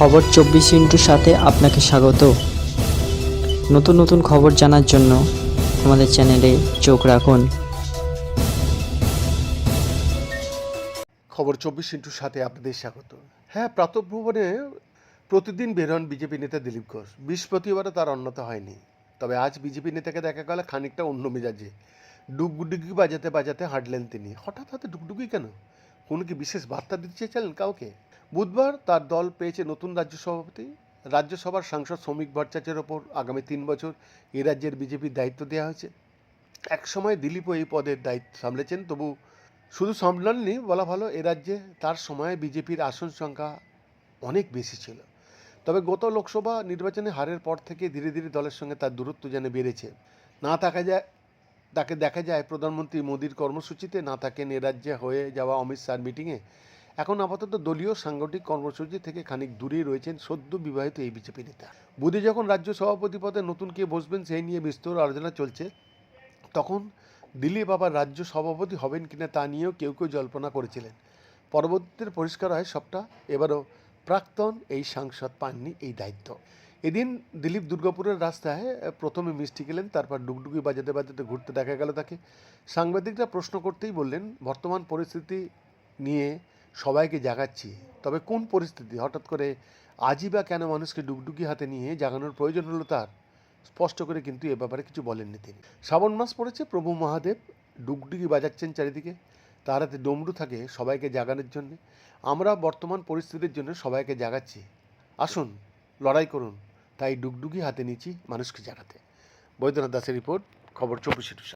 খবর চব্বিশ ইন্টুর সাথে আপনাকে স্বাগত। নতুন নতুন খবর জানার জন্য আমাদের চ্যানেলে চোখ রাখুন। খবর চব্বিশ ইন্টুর সাথে আপনাদের স্বাগত। হ্যাঁ প্রাতভ্রমণে প্রতিদিন বেরোন বিজেপি নেতা দিলীপ ঘোষ। বৃহস্পতিবারও তার অন্যতা হয়নি। তবে আজ বিজেপি নেতাকে দেখা গেল খানিকটা অন্য মেজাজে। ডুগডুগি বাজাতে বাজাতে হাঁটলেন তিনি। হঠাৎ হাতে ডুগডুগি কেন? কোনো কি বিশেষ বার্তা দিতে চেয়েছিলেন কাউকে? বুধবার তার দল পেয়েছে নতুন রাজ্য সভাপতি। রাজ্যসভার সাংসদ শ্রমিক ভট্টাচার্যের ওপর আগামী তিন বছর এ রাজ্যের বিজেপির দায়িত্ব দেওয়া হয়েছে। একসময় দিলীপও এই পদের দায়িত্ব সামলেছেন, তবু শুধু সামলাননি, বলা ভালো, এ রাজ্যে তার সময়ে বিজেপির আসন সংখ্যা অনেক বেশি ছিল। তবে গত লোকসভা নির্বাচনে হারের পর থেকে ধীরে ধীরে দলের সঙ্গে তার দূরত্ব যেন বেড়েছে। না থাকা যায় তাকে দেখা যায় প্রধানমন্ত্রী মোদীর কর্মসূচিতে না থাকেন রাজ্যে হয়ে যাওয়া অমিত শাহর মিটিংয়ে এখন আপাতত দলীয় সাংগঠনিক কর্মসূচি থেকে খানিক দূরেই রয়েছেন সদ্য বিবাহিত এই বিজেপি নেতা। বুধে যখন রাজ্য সভাপতি পদে নতুন কে বসবেন সেই নিয়ে বিস্তর আলোচনা চলছে। তখন দিলীপ আবার রাজ্য সভাপতি হবেন কিনা তা নিয়েও কেউ কেউ জল্পনা করেছিলেন। পরবর্তীতে পরিষ্কার হয় সবটা। এবারও প্রাক্তন এই সাংসদ পাননি এই দায়িত্ব। এদিন দিলীপ দুর্গাপুরের রাস্তায় প্রথমে মিষ্টি খেলেন, তারপর ডুগডুগি বাজাতে বাজাতে ঘুরতে দেখা গেল তাকে। সাংবাদিকরা প্রশ্ন করতেই বললেন, বর্তমান পরিস্থিতি নিয়ে সবাইকে জাগাচ্ছি, তবে কোন পরিস্থিতি? হঠাৎ করে আজই বা কেন মানুষকে ডুগডুগি হাতে নিয়ে জাগানোর প্রয়োজন হলো তার? স্পষ্ট করে কিন্তু এ ব্যাপারে কিছু বলেননি তিনি। শ্রাবণ মাস পড়েছে, প্রভু মহাদেব ডুগডুগি বাজাচ্ছেন চারিদিকে। তার হাতে ডমরু থাকে সবাইকে জাগানোর জন্য। আমরা বর্তমান পরিস্থিতির জন্য সবাইকে জাগাচ্ছি। আসুন, লড়াই করুন। তাই ডুগডুগি হাতে নিচ্ছি মানুষকে জানাতে। বৈদ্যনাথ দাসের রিপোর্ট খবর চব্বিশে